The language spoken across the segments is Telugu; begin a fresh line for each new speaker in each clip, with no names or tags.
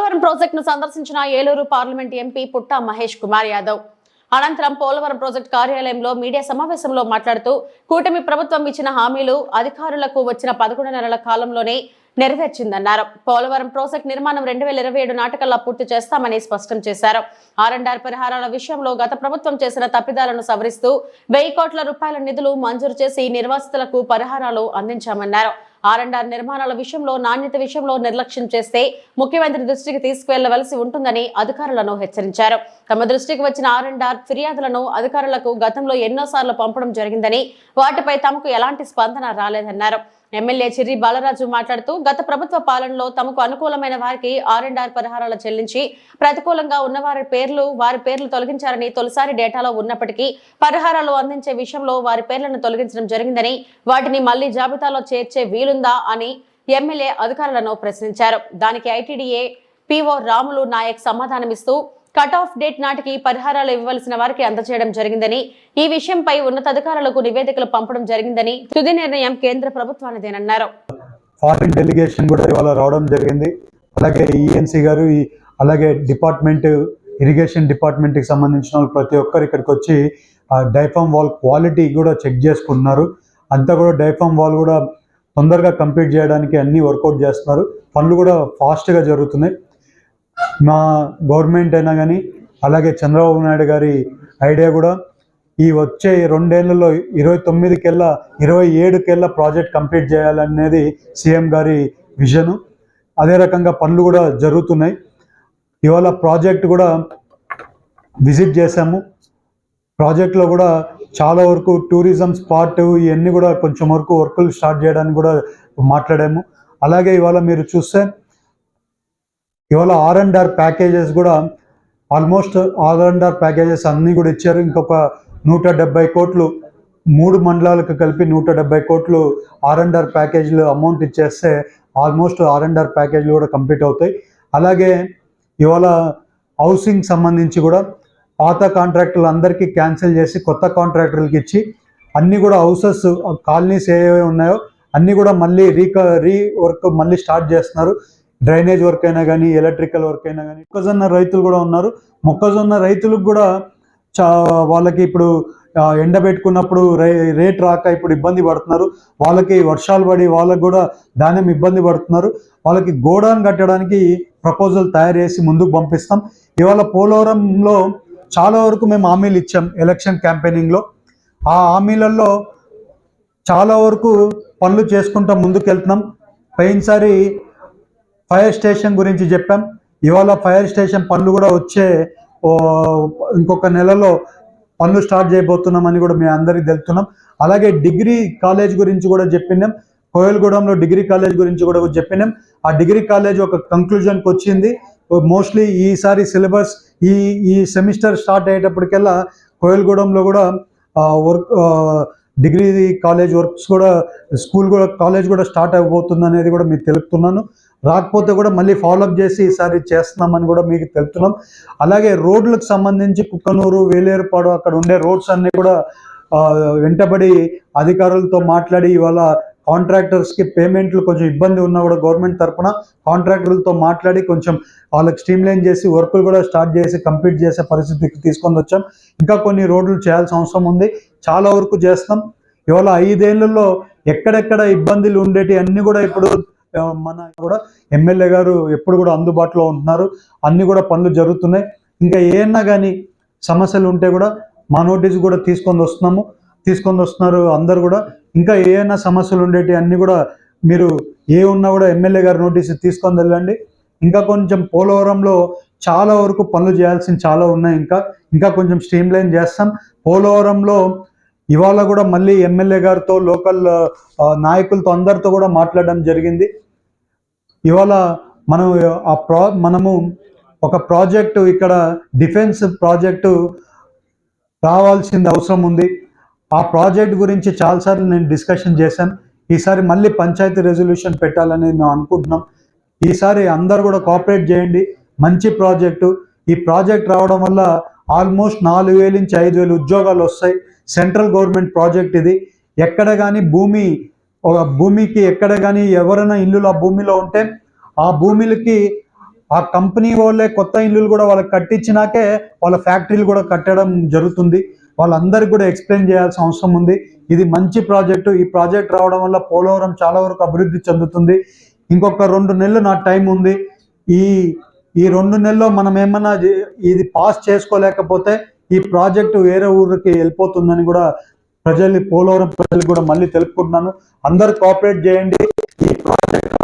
పోలవరం ప్రాజెక్టును సందర్శించిన ఏలూరు పార్లమెంట్ ఎంపీ పుట్టా మహేష్ కుమార్ యాదవ్. అనంతరం పోలవరం ప్రాజెక్టు కార్యాలయంలో మీడియా సమావేశంలో మాట్లాడుతూ కూటమి ప్రభుత్వం ఇచ్చిన హామీలు అధికారులకు వచ్చిన పదకొండు నెలల కాలంలోనే నెరవేర్చిందన్నారు. పోలవరం ప్రాజెక్ట్ నిర్మాణం రెండు వేల ఇరవై ఏడు నాటకల్లా పూర్తి చేస్తామని స్పష్టం చేశారు. ఆర్ఎండ్ఆర్ పరిహారాల విషయంలో గత ప్రభుత్వం చేసిన తప్పిదాలను సవరిస్తూ వెయ్యి కోట్ల రూపాయల నిధులు మంజూరు చేసి నిర్వాసితులకు పరిహారాలు అందించామన్నారు. ఆర్ఎండ్ఆర్ నిర్మాణాల విషయంలో నాణ్యత విషయంలో నిర్లక్ష్యం చేస్తే ముఖ్యమంత్రి దృష్టికి తీసుకువెళ్ళవలసి ఉంటుందని అధికారులను హెచ్చరించారు. తమ దృష్టికి వచ్చిన ఆర్ఎండ్ఆర్ ఫిర్యాదులను అధికారులకు గతంలో ఎన్నోసార్లు పంపడం జరిగిందని వాటిపై తమకు ఎలాంటి స్పందన రాలేదన్నారు. ఎమ్మెల్యే చిర్రి బాలరాజు మాట్లాడుతూ గత ప్రభుత్వ పాలనలో తమకు అనుకూలమైన వారికి ఆర్ అండ్ ఆర్ పరిహారాలు చెల్లించి ప్రతికూలంగా ఉన్న వారి పేర్లు వారి పేర్లు తొలగించారని తొలిసారి డేటాలో ఉన్నప్పటికీ పరిహారాలు అందించే విషయంలో వారి పేర్లను తొలగించడం జరిగిందని వాటిని మళ్ళీ జాబితాలో చేర్చే వీలుందా అని ఎమ్మెల్యే అధికారులను ప్రశ్నించారు. దానికి ఐటీడీఏ పిఓ రాములు నాయక్ సమాధానమిస్తూ కట్ ఆఫ్ డేట్ నాటికి పరిహారాలు ఇవ్వవలసిన వారికి అందజేయడం జరిగిందని ఈ విషయంపై ఉన్నతాధికారులకు నివేదికలు పంపడం జరిగిందని తుది నిర్ణయం కేంద్ర ప్రభుత్వానిదేనన్నారు.
ఫారిన్ డెలిగేషన్ కూడా ఇవాళ రావడం జరిగింది. అలాగే ఈఎన్సీ గారు ఈ అలాగే డిపార్ట్మెంట్ ఇరిగేషన్ డిపార్ట్మెంట్కి సంబంధించిన వాళ్ళు ప్రతి ఒక్కరు ఇక్కడికి వచ్చి డైఫామ్ వాల్ క్వాలిటీ కూడా చెక్ చేసుకుంటున్నారు అంతా కూడా డైఫామ్ వాల్ కూడా తొందరగా కంప్లీట్ చేయడానికి అన్ని వర్కౌట్ చేస్తున్నారు. పనులు కూడా ఫాస్ట్గా జరుగుతున్నాయి. మా గవర్నమెంట్ అయినా కానీ అలాగే చంద్రబాబు నాయుడు గారి ఐడియా కూడా ఈ వచ్చే రెండేళ్ళలో ఇరవై తొమ్మిదికెల్లా ఇరవై ఏడుకెల్లా ప్రాజెక్ట్ కంప్లీట్ చేయాలనేది సీఎం గారి విజను. అదే రకంగా పనులు కూడా జరుగుతున్నాయి. ఇవాళ ప్రాజెక్ట్ కూడా విజిట్ చేశాము. ప్రాజెక్ట్లో కూడా చాలా వరకు టూరిజం స్పాట్ ఇవన్నీ కూడా కొంచెం వరకు వర్కులు స్టార్ట్ చేయడానికి కూడా మాట్లాడాము. అలాగే ఇవాళ మీరు చూస్తే ఇవాళ ఆర్ అండ్ ఆర్ ప్యాకేజెస్ కూడా almost R and R packages అన్నీ కూడా ఇచ్చారు. ఇంకొక నూట డెబ్బై కోట్లు మూడు మండలాలకు కలిపి నూట డెబ్బై కోట్లు ఆర్ అండ్ ఆర్ ప్యాకేజీలు అమౌంట్ ఇచ్చేస్తే ఆల్మోస్ట్ ఆర్ అండ్ ఆర్ ప్యాకేజీలు కూడా కంప్లీట్ అవుతాయి. అలాగే ఇవాళ హౌసింగ్ సంబంధించి కూడా పాత కాంట్రాక్టులు అందరికీ క్యాన్సిల్ చేసి కొత్త కాంట్రాక్టర్లకి ఇచ్చి అన్నీ కూడా హౌసెస్ కాలనీస్ ఏవే ఉన్నాయో అన్నీ కూడా మళ్ళీ రీక రీ వర్క్ మళ్ళీ స్టార్ట్ చేస్తున్నారు. డ్రైనేజ్ వర్క్ అయినా కానీ ఎలక్ట్రికల్ వర్క్ అయినా కానీ మొక్కజొన్న రైతులు కూడా ఉన్నారు. మొక్కజొన్న రైతులకు కూడా చా వాళ్ళకి ఇప్పుడు ఎండబెట్టుకున్నప్పుడు రే రేట్ రాక ఇప్పుడు ఇబ్బంది పడుతున్నారు. వాళ్ళకి వర్షాలు పడి వాళ్ళకి కూడా ధాన్యం ఇబ్బంది పడుతున్నారు. వాళ్ళకి గోడాన్ కట్టడానికి ప్రపోజల్ తయారు చేసి ముందుకు పంపిస్తాం. ఇవాళ పోలవరంలో చాలా వరకు మేము హామీలు ఇచ్చాం ఎలక్షన్ క్యాంపెయినింగ్లో. ఆ హామీలలో చాలా వరకు పనులు చేసుకుంటా ముందుకు వెళ్తున్నాం పోయినసారి ఫైర్ స్టేషన్ గురించి చెప్పాం. ఇవాళ ఫైర్ స్టేషన్ పనులు కూడా వచ్చే ఇంకొక నెలలో పనులు స్టార్ట్ చేయబోతున్నామని కూడా మేము అందరికీ తెలుపుతున్నాం. అలాగే డిగ్రీ కాలేజ్ గురించి కూడా చెప్పినాం. కోయలగూడెంలో డిగ్రీ కాలేజ్ గురించి కూడా చెప్పినాం. ఆ డిగ్రీ కాలేజ్ ఒక కంక్లూజన్కి వచ్చింది. మోస్ట్లీ ఈసారి సిలబస్ ఈ ఈ సెమిస్టర్ స్టార్ట్ అయ్యేటప్పటికెల్లా కోయల్గూడెంలో కూడా వర్క్ డిగ్రీ కాలేజ్ వర్క్స్ కూడా స్కూల్ కూడా కాలేజ్ కూడా స్టార్ట్ అయిపోతుంది అనేది కూడా మీకు తెలుపుతున్నాను. రాకపోతే కూడా మళ్ళీ ఫాలోఅప్ చేసి ఈసారి చేస్తున్నామని కూడా మీకు తెలుపుతున్నాం అలాగే రోడ్లకు సంబంధించి కుక్కనూరు వేలేరుపాడు అక్కడ ఉండే రోడ్స్ అన్నీ కూడా వెంటబడి అధికారులతో మాట్లాడి ఇవాళ కాంట్రాక్టర్స్కి పేమెంట్లు కొంచెం ఇబ్బంది ఉన్నా కూడా గవర్నమెంట్ తరఫున కాంట్రాక్టర్లతో మాట్లాడి కొంచెం వాళ్ళకి స్ట్రీమ్లైన్ చేసి వర్కులు కూడా స్టార్ట్ చేసి కంప్లీట్ చేసే పరిస్థితికి తీసుకొని వచ్చాం. ఇంకా కొన్ని రోడ్లు చేయాల్సిన అవసరం ఉంది. చాలా వరకు చేస్తాం. ఇవాళ ఐదేళ్ళలో ఎక్కడెక్కడ ఇబ్బందులు ఉండేటి అన్నీ కూడా ఇప్పుడు మన కూడా ఎమ్మెల్యే గారు ఎప్పుడు కూడా అందుబాటులో ఉంటున్నారు. అన్ని కూడా పనులు జరుగుతున్నాయి. ఇంకా ఏమన్నా కానీ సమస్యలు ఉంటే కూడా మా నోటీస్ కూడా తీసుకొని వస్తున్నాము. తీసుకొని వస్తున్నారు అందరు కూడా. ఇంకా ఏమైనా సమస్యలు ఉండేటి అన్ని కూడా మీరు ఏ ఉన్నా కూడా ఎమ్మెల్యే గారు నోటీస్ తీసుకొని వెళ్ళండి. ఇంకా కొంచెం పోలవరంలో చాలా వరకు పనులు చేయాల్సిన చాలా ఉన్నాయి ఇంకా. ఇంకా కొంచెం స్ట్రీమ్ లైన్ చేస్తాం. పోలవరంలో ఇవాళ కూడా మళ్ళీ ఎమ్మెల్యే గారితో లోకల్ నాయకులతో అందరితో కూడా మాట్లాడడం జరిగింది. ఇవాళ మనం ఆ ప్రా మనము ఒక ప్రాజెక్టు ఇక్కడ డిఫెన్స్ ప్రాజెక్టు రావాల్సింది అవసరం ఉంది. ఆ ప్రాజెక్ట్ గురించి చాలాసార్లు నేను డిస్కషన్ చేశాను. ఈసారి మళ్ళీ పంచాయతీ రెజల్యూషన్ పెట్టాలని మేము అనుకుంటున్నాం. ఈసారి అందరు కూడా కోఆపరేట్ చేయండి. మంచి ప్రాజెక్టు. ఈ ప్రాజెక్ట్ రావడం వల్ల ఆల్మోస్ట్ నాలుగు వేల నుంచి ఐదు వేలు ఉద్యోగాలు వస్తాయి. సెంట్రల్ గవర్నమెంట్ ప్రాజెక్ట్ ఇది. ఎక్కడ కానీ భూమి ఒక భూమికి ఎక్కడ కానీ ఎవరైనా ఇల్లులు ఆ భూమిలో ఉంటే ఆ భూమిలకి ఆ కంపెనీ వాళ్ళే కొత్త ఇల్లులు కూడా వాళ్ళకి కట్టించినాకే వాళ్ళ ఫ్యాక్టరీలు కూడా కట్టడం జరుగుతుంది. వాళ్ళందరికీ కూడా ఎక్స్ప్లెయిన్ చేయాల్సిన అవసరం ఉంది. ఇది మంచి ప్రాజెక్టు. ఈ ప్రాజెక్ట్ రావడం వల్ల పోలవరం చాలా వరకు అభివృద్ధి చెందుతుంది. ఇంకొక రెండు నెలలు నా టైం ఉంది. ఈ ఈ రెండు నెలల్లో మనం ఏమన్నా ఇది పాస్ చేసుకోలేకపోతే ఈ ప్రాజెక్టు వేరే ఊరికి వెళ్ళిపోతుందని కూడా ప్రజల్ని పోలవరం ప్రజలకు కూడా మళ్ళీ తెలుపుకుంటున్నాను. అందరు కోఆపరేట్ చేయండి. ఈ ప్రాజెక్ట్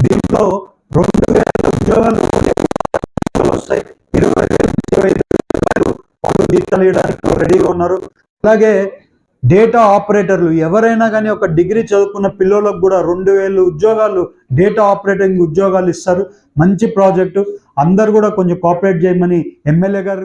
దీంట్లో రెండు వేల ఉద్యోగాలు వస్తాయి. ఇరవై వేల ఇరవై వాళ్ళు జీతాలు ఇవ్వడానికి రెడీగా ఉన్నారు. అలాగే డేటా ఆపరేటర్లు ఎవరైనా కానీ ఒక డిగ్రీ చదువుకున్న పిల్లలకు కూడా రెండు వేలు ఉద్యోగాలు డేటా ఆపరేటింగ్ ఉద్యోగాలు ఇస్తారు. మంచి ప్రాజెక్టు అందరు కూడా కొంచెం కోఆపరేట్ చేయమని ఎమ్మెల్యే గారు